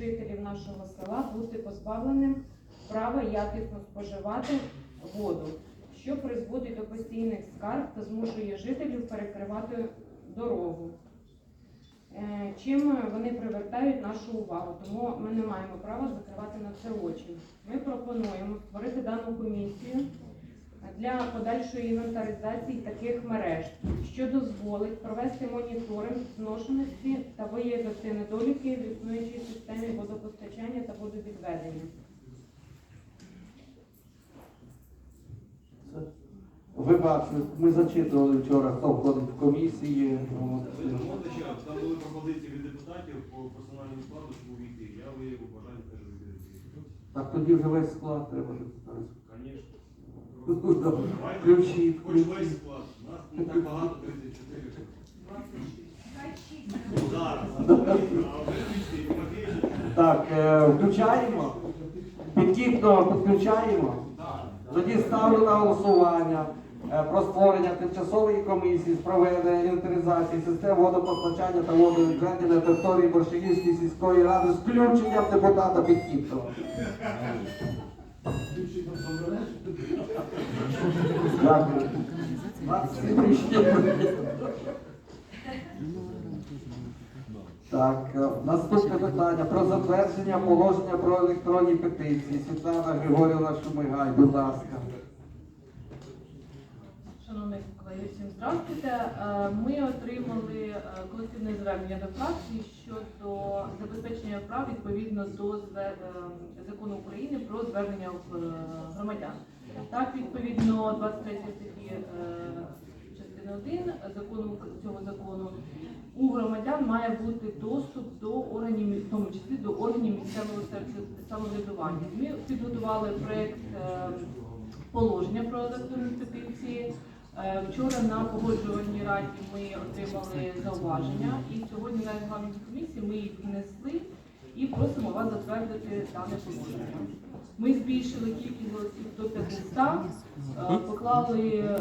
жителів нашого села бути позбавленим права якісно споживати воду, що призводить до постійних скарг та змушує жителів перекривати дорогу. Е, Чим вони привертають нашу увагу, тому ми не маємо права закривати на це очі. Ми пропонуємо створити дану комісію для подальшої інвентаризації таких мереж, що дозволить провести моніторинг зношеності та виявити недоліки в існуючій системі водопостачання та водовідведення. Ви бачили, ми зачитували вчора, хто входить в комісії. Там були пропозиції від депутатів по персональному складу, щоб увійти. Я виявив бажання теж. Так тоді вже весь склад треба Звісно. Хоч весь склад. Нас не так багато, 34. Зараз. Так, е, включаємо. Підкіпно підключаємо. Тоді ставлю на голосування е, про створення тимчасової комісії з проведення інвентаризації систем водопостачання та водовідведення на території Борщагівської сільської ради з включенням депутата Підкіпного. Так, е, наступне питання про затвердження положення про електронні петиції. Світлана Григорівна Шумигай, будь ласка. Шановні колеги, всім здравствуйте. Е, Ми отримали е, колективне звернення до фракції щодо забезпечення прав відповідно до зве- е, закону України про звернення громадян. Так, відповідно 23 статті е, частини 1 закону цього закону у громадян має бути доступ до органів, в тому числі до органів місцевого самоврядування. Ми підготували проект е, положення про електронні петиції. Е, Вчора на погоджувальній раді ми отримали зауваження, і сьогодні на регламентній комісії ми їх внесли і просимо вас затвердити дане положення. Ми збільшили кількість голосів до 500, е, поклали е,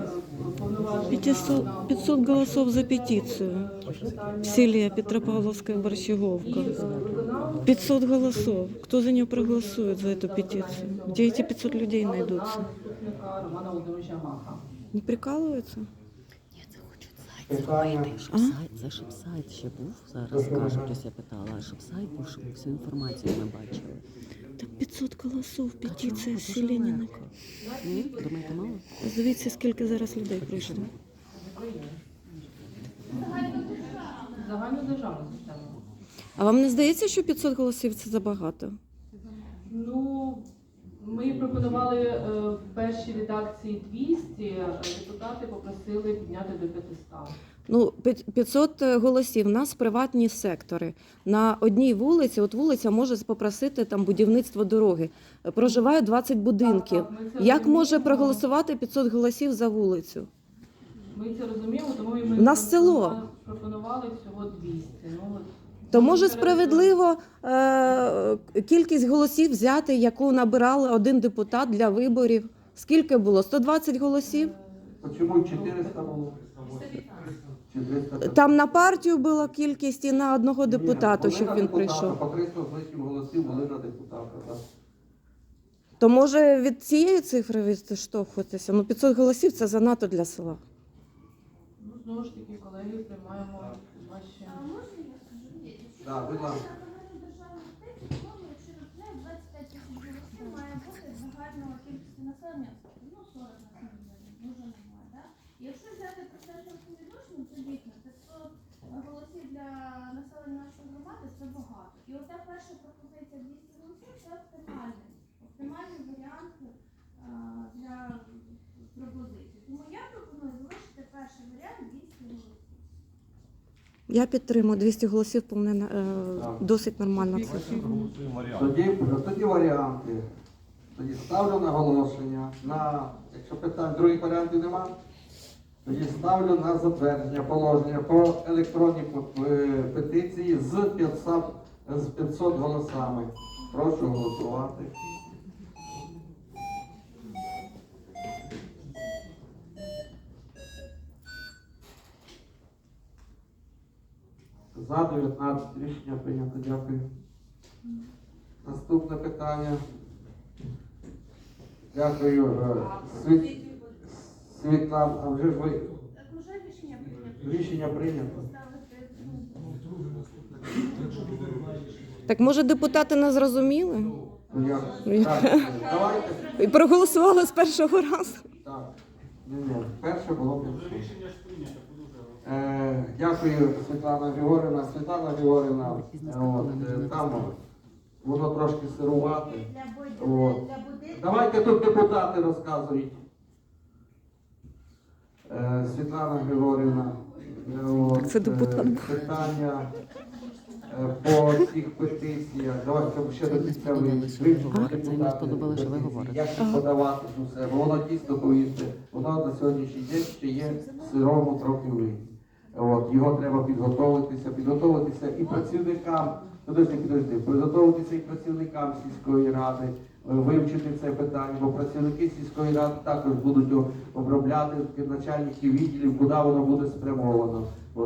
повноваження 500, на 500 голосов за петицию питання. в селе Петропавловская І Борщеговка. е, виконали 500 голосов. Кто за нее проголосует, за эту петицию? Где эти 500 людей найдутся? заступника Романа Володимировича Гаха. Не прикалываются? Питання. А? сайт, це щоб сайт ще був, зараз скажу, хтось я питала, щоб сайт був, щоб всю інформацію ми бачили. Там 500 голосов, Та петиція не легко. Ні? Думаєте, мало? Дивіться, скільки зараз людей прийшло. Загальну державну систему. А вам не здається, що 500 голосів це забагато? Ну, пропонували е, в першій редакції 200, е, депутати попросили підняти до 500. Ну, п'ят- 500 голосів. У нас приватні сектори. На одній вулиці, от вулиця може попросити там будівництво дороги. Проживають 20 будинків. Так, так, Як може проголосувати 500 голосів за вулицю? Ми це розуміємо, тому і ми У нас село. пропонували- пропонували всього 200. Ну, от, То може справедливо е, кількість голосів взяти, яку набирали один депутат для виборів. Скільки було? 120 голосів? Чому 400 було? 400. Там на партію була кількість і на одного депутата, щоб він депутата, прийшов. По 300 з лишнім голосів були на депутата. Так. То може від цієї цифри відштовхуватися? Ну 500 голосів це занадто для села. Ну, знову ж таки, колеги, приймаємо ваші. Так, будь ласка. Якщо розгляд 25 тисяч голосів має бути загального кількості населення, 40 на дуже немає. Якщо взяти процентне співвідношення, це дійсно 500 голосів для населення нашої громади це багато. І ота перша пропозиція 200 голосів це оптимальний, оптимальний варіант для пропозиції. Тому я пропоную залишити перший варіант 200 голосів. Я підтримую 200 голосів, по мене е, досить нормальна цифра. Тоді, тоді варіанти. Тоді ставлю наголошення на, якщо питань других варіантів нема, тоді ставлю на затвердження положення про електронні е, петиції з 500, з 500 голосами. Прошу голосувати. За 19 рішення прийнято. Дякую. Наступне питання. Дякую. е, Світ... Світлана, а вже ж ви Так уже рішення прийнято. рішення прийнято. Так може депутати не зрозуміли Ну, я... Ну, я- Так, давайте. і проголосували з першого разу. Так. Ні, ні, перше було б. Вже рішення ж прийнято, дуже. Е, дякую, Світлана Григорівна. Світлана Григорівна, е, от, е, там воно трошки сирувати. От. Давайте тут депутати розказують. Е, Світлана Григорівна, от, Це е, питання е, по цих петиціях. Давайте ще до кінця ви Сподобалося, що ви говорите. Це. Як їх подавати до себе? Бо Воно дійсно повірте, воно на сьогоднішній день ще є в сирому трохи вигляді. От, його треба підготовитися, підготовитися і працівникам, подожди, підготовитися і працівникам сільської ради, е, вивчити це питання, бо працівники сільської ради також будуть обробляти начальників відділів, куди воно буде спрямовано.